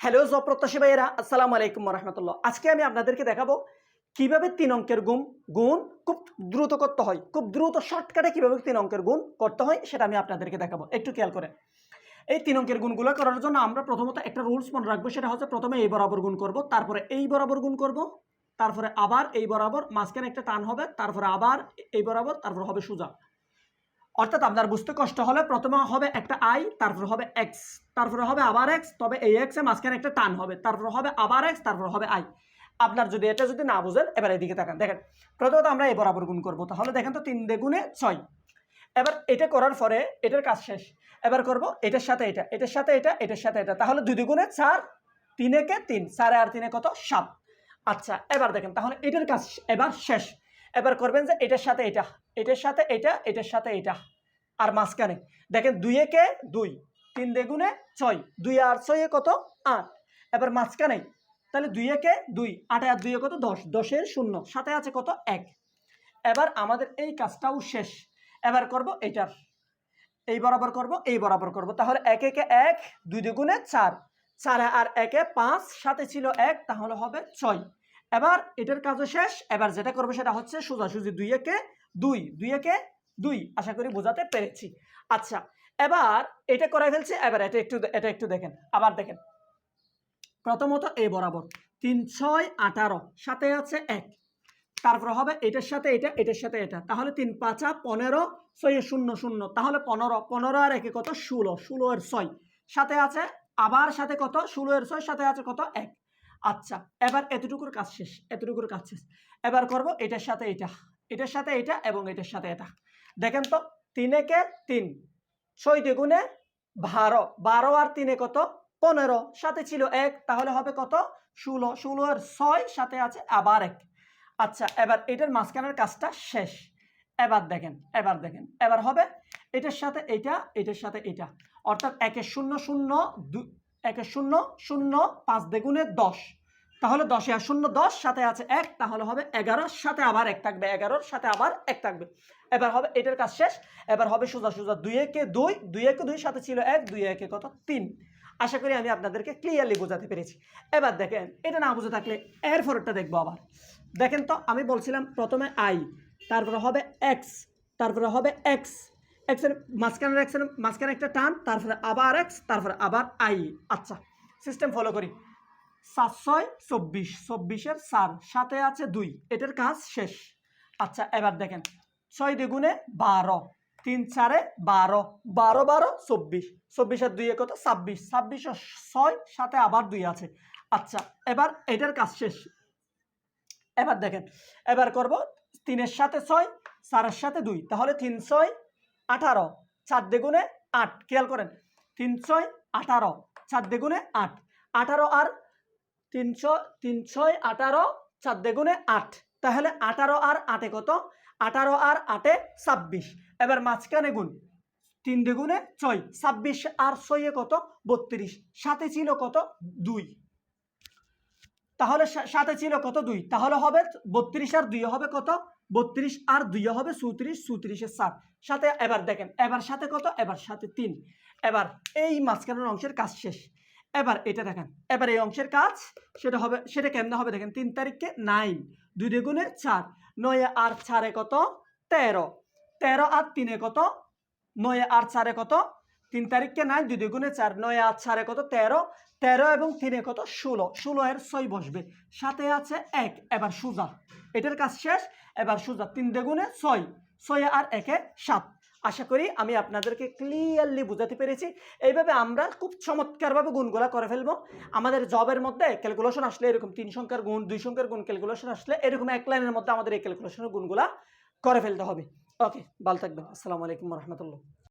Hello job প্রত্যাশী ভাইয়েরা, আসসালামু আলাইকুম রহমতুল্লাহ আজকে আমি আপনাদেরকে দেখাবো কীভাবে তিন অঙ্কের গুণ গুণ খুব দ্রুত করতে হয়, খুব দ্রুত শর্টকাটে কীভাবে তিন অঙ্কের গুণ করতে হয় সেটা আমি আপনাদেরকে দেখাবো। একটু খেয়াল করে এই তিন অঙ্কের গুণগুলো করার জন্য আমরা প্রথমত একটা রুলস মনে রাখব, সেটা হচ্ছে প্রথমে এই বরাবর গুণ করব, তারপরে এই বরাবর গুণ করব, তারপরে আবার এই বরাবর, মাঝখানে একটা টান হবে, তারপরে আবার এই বরাবর, তারপরে হবে সোজা। অর্থাৎ আপনার বুঝতে কষ্ট হলে প্রথমে হবে একটা আই, তারপরে হবে এক্স তারপরে হবে আবার এক্স তবে এই এক্সে মাঝখানে একটা টান হবে, তারপরে হবে আবার এক্স তারপরে হবে আই আপনার যদি এটা যদি না বুঝেন, এবার এদিকে তাকান, দেখেন, প্রথমত আমরা এই বরাবর গুণ করব, তাহলে দেখেন তো তিন দেগুণে ছয়। এবার এটা করার পরে এটার কাজ শেষ। এবার করব এটার সাথে এটা, এটার সাথে এটা, এটার সাথে এটা, তাহলে দুই দুগুণে চার, তিনেকে তিন, সাড়ে আর তিনে কত? সাত। আচ্ছা এবার দেখেন, তাহলে এটার কাজ এবার শেষ। এবার করবেন যে এটার সাথে এটা, এটার সাথে এটা, এটার সাথে এটা। আর মাঝখানে, দেখেন দুইয়ে কে দুই, তিন দেগুণে ছয়, দুই আর ছয়ে কত? আট। এবার মাঝখানে, তাহলে দুইয়ে কে দুই, আটে আর দুইয়ে কত? দশ। দশের শূন্য, সাথে আছে কত? এক। এবার আমাদের এই কাজটাও শেষ। এবার করব এটার। এই বরাবর করব, এই বরাবর করব। তাহলে এক একে এক, দুই দুগুণে চার। চারে আর একে পাঁচ, সাথে ছিল এক, তাহলে হবে ছয়। এবার এটার কাজও শেষ। এবার যেটা করব সেটা হচ্ছে সোজাসুজি দুই একে দুই দুই একে দুই। আশা করি বোঝাতে পেরেছি। আচ্ছা এবার এটা করে ফেলছি। এবার এটা একটু এটা একটু দেখেন। আবার দেখেন। প্রথমত এই বরাবর। তিন, ছয়, আঠারো। সাথে আছে এক। তারপর হবে এটার সাথে এটা, এটার সাথে এটা। তাহলে তিন, পাঁচা পনেরো, ছয় শূন্য শূন্য। তাহলে পনেরো পনেরো আর একে কত? ষোলো। ষোলো এর ছয়। সাথে আছে আবার সাথে কত? ষোলো এর ছয়, সাথে আছে কত? এক। আচ্ছা এবার এতটুকুর কাজ শেষ, এতটুকুর কাজ শেষ। এবার করব এটার সাথে এটা, এটার সাথে এটা এবং এটার সাথে এটা। দেখেন তো, তিনে কে তিন, ছয় দ্বিগুণে বারো বারো আর তিনে কত? পনেরো, সাথে ছিল এক, তাহলে হবে কত? ষোলো ষোলো আর ছয় সাথে আছে আবার এক। আচ্ছা এবার এটার মাঝখানের কাজটা শেষ। এবার দেখেন এবার দেখেন, এবার হবে এটার সাথে এটা, এটার সাথে এটা। অর্থাৎ একের শূন্য শূন্য দু একের শূন্য শূন্য, পাঁচ দ্বিগুণে দশ। তাহলে দশে আর শূন্য, দশ, সাথে আছে এক, তাহলে হবে এগারোর সাথে আবার এক থাকবে এগারোর সাথে আবার এক থাকবে। এবার হবে, এটার কাজ শেষ। এবার হবে সোজা সোজা, দুই একে দুই দুই একে দুই, সাথে ছিল এক, দুই একে কত? তিন। আশা করি আমি আপনাদেরকে ক্লিয়ারলি বোঝাতে পেরেছি। এবার দেখেন, এটা না বুঝে থাকলে এর ফরটা দেখব আবার। দেখেন তো, আমি বলছিলাম প্রথমে আই তারপরে হবে এক্স তারপরে হবে এক্স এক্সের মাঝখানের এক্সের মাঝখানে একটা টান, তারপরে আবার এক্স তারপরে আবার আই আচ্ছা সিস্টেম ফলো করি। সাত, ছয়, চব্বিশ। চব্বিশের চার সাথে আছে দুই। এটার কাজ শেষ। আচ্ছা এবার দেখেন। ছয় দ্বিগুণে বারো। তিন চারে বারো। বারো বারো, চব্বিশ। চব্বিশের দুইয়ে কত ছাব্বিশ। ছাব্বিশের ছয় সাথে আবার দুই আছে। আচ্ছা এবার এটার কাজ শেষ। এবার দেখেন, এবার করব তিনের সাথে ছয়, চারের সাথে দুই। তাহলে তিন, ছয় আঠারো, চার দ্বিগুণে আট, খেয়াল করেন তিন ছয় আঠারো, চার দ্বিগুণে আট, আঠারো আর তিনশো তিন ছয় আঠারো, চার দ্বিগুণে আট, তাহলে আঠারো আর আটে কত? আঠারো আর আটে ছাব্বিশ, এবার মাঝখানে গুণ, তিন দ্বিগুণে ছয়, ছাব্বিশ আর ছয়ে কত? বত্রিশ, সাথে ছিল কত? দুই, তাহলে সাথে ছিল কত? দুই, তাহলে হবে বত্রিশ আর দুই হবে কত? বত্রিশ আর দুই হবে চৌত্রিশ চৌত্রিশের সাত। সাথে এবার দেখেন, এবার সাথে কত? এবার সাথে তিন। এবার এই মাঝখানের অংশের কাজ শেষ। এবার এটা দেখেন, এবার এই অংশের কাজ সেটা হবে, সেটা কেমনে হবে দেখেন? তিন তারিখকে নাইন, দুই দ্বিগুণে চার, নয় আর চারে কত? তেরো। তেরো আর তিনে কত? নয় আর চারে কত? তিন তারিখকে নাইন দুই দ্বিগুণে চার, নয় আর চারে কত? তেরো। তেরো এবং তিনে কত? ষোলো। ষোলো এর ছয় বসবে। সাথে আছে এক, এবার সোজা। এটার কাজ শেষ, এবার সোজা। তিন দ্বিগুণে ছয়। ছয় আর একে সাত। আশা করি আমি আপনাদেরকে ক্লিয়ারলি বোঝাতে পেরেছি। এইভাবে আমরা খুব চমৎকারভাবে গুণগুলা করে ফেলব। আমাদের জবের মধ্যে ক্যালকুলেশন আসলে এরকম তিন সংখ্যার গুণ, দুই সংখ্যার গুণ ক্যালকুলেশন আসলে এরকম এক লাইনের মধ্যে আমাদের এই ক্যালকুলেশনের গুণগুলা করে ফেলতে হবে। ওকে ভালো থাকবেন। আসসালামু আলাইকুম রহমতুল্লাহ।